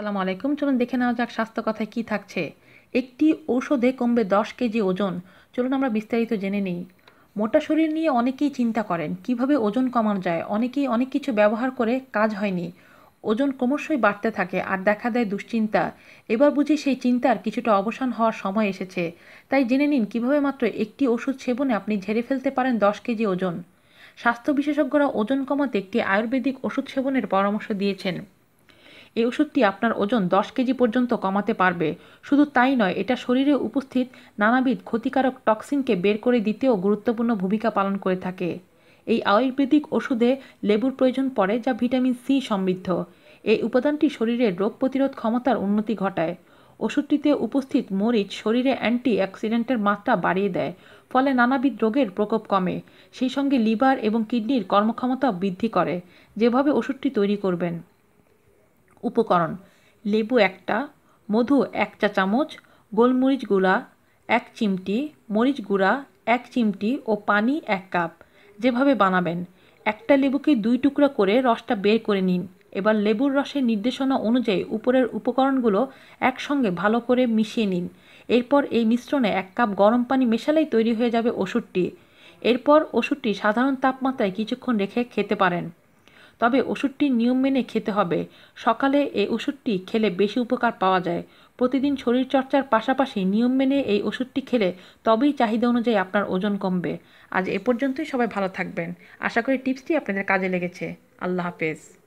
আসসালামু আলাইকুম। চলুন দেখে নেওয়া যাক স্বাস্থ্য কথায় কী থাকছে। একটি ঔষধে কমবে দশ কেজি ওজন। চলুন আমরা বিস্তারিত জেনে নিই। মোটা শরীর নিয়ে অনেকেই চিন্তা করেন, কীভাবে ওজন কমানো যায়? অনেকেই অনেক কিছু ব্যবহার করে কাজ হয়নি। ওজন ক্রমশই বাড়তে থাকে আর দেখা দেয় দুশ্চিন্তা। এবার বুঝি সেই চিন্তার কিছুটা অবসান হওয়ার সময় এসেছে। তাই জেনে নিন, কীভাবে মাত্র একটি ওষুধ সেবনে আপনি ঝেড়ে ফেলতে পারেন দশ কেজি ওজন? স্বাস্থ্য বিশেষজ্ঞরা ওজন কমাতে একটি আয়ুর্বেদিক ওষুধ সেবনের পরামর্শ দিয়েছেন। এই ওষুধটি আপনার ওজন দশ কেজি পর্যন্ত কমাতে পারবে। শুধু তাই নয়, এটা শরীরে উপস্থিত নানাবিধ ক্ষতিকারক টক্সিনকে বের করে দিতেও গুরুত্বপূর্ণ ভূমিকা পালন করে থাকে। এই আয়ুর্বেদিক ওষুধে লেবুর প্রয়োজন পড়ে, যা ভিটামিন সি সমৃদ্ধ। এই উপাদানটি শরীরের রোগ প্রতিরোধ ক্ষমতার উন্নতি ঘটায়। ওষুধটিতে উপস্থিত মরিচ শরীরে অ্যান্টি অ্যাক্সিডেন্টের মাত্রা বাড়িয়ে দেয়, ফলে নানাবিধ রোগের প্রকোপ কমে। সেই সঙ্গে লিভার এবং কিডনির কর্মক্ষমতা বৃদ্ধি করে। যেভাবে ওষুধটি তৈরি করবেন। উপকরণ। লেবু একটা, মধু এক চা চামচ, গোলমরিচ গুঁড়া এক চিমটি, মরিচ গুঁড়া এক চিমটি ও পানি এক কাপ। যেভাবে বানাবেন। একটা লেবুকে দুই টুকরা করে রসটা বের করে নিন। এবার লেবুর রসের নির্দেশনা অনুযায়ী উপরের উপকরণগুলো একসঙ্গে ভালো করে মিশিয়ে নিন। এরপর এই মিশ্রণে এক কাপ গরম পানি মেশালেই তৈরি হয়ে যাবে ওষুধটি। এরপর ওষুধটি সাধারণ তাপমাত্রায় কিছুক্ষণ রেখে খেতে পারেন। তবে ওষুধটি নিয়ম মেনে খেতে হবে। সকালে এই ওষুধটি খেলে বেশি উপকার পাওয়া যায়। প্রতিদিন শরীরচর্চার পাশাপাশি নিয়ম মেনে এই ওষুধটি খেলে তবেই চাহিদা অনুযায়ী আপনার ওজন কমবে। আজ এ পর্যন্তই, সবাই ভালো থাকবেন। আশা করি টিপসটি আপনাদের কাজে লেগেছে। আল্লাহ হাফেজ।